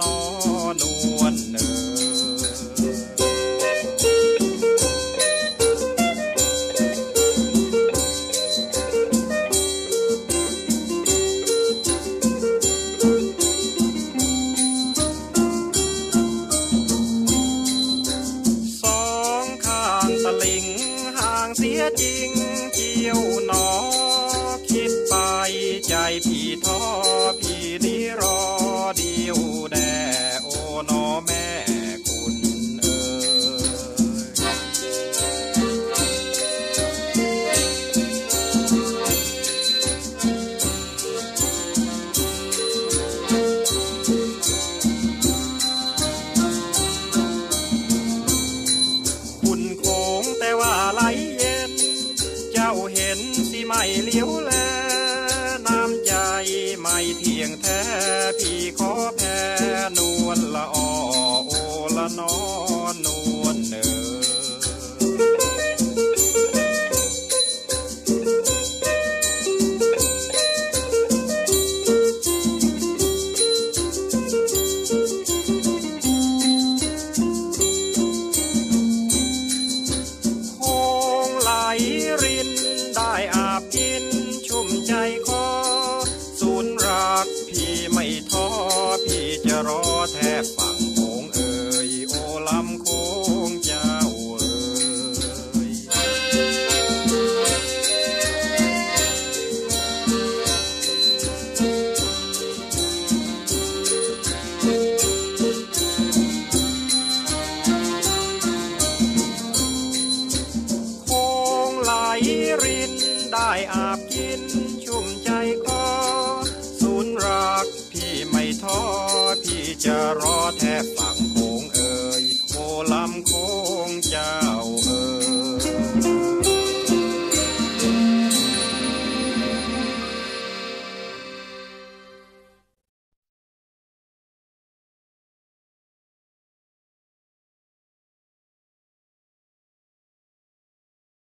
นอนวลเนอสองขางตะลิงห่างเสียจริงเกี่ยวหนอ คิดไปใจพี่ท้อพี่นี้รอเดียว ไม่เลี้ยวแลน้ำใจไม่เที่ยงแท้พี่ขอแพ้นวลละออโอละนอ คงไหลรินได้อาบกินชุ่มใจคอศูนรักพี่ไม่ท้อพี่จะรอแทบ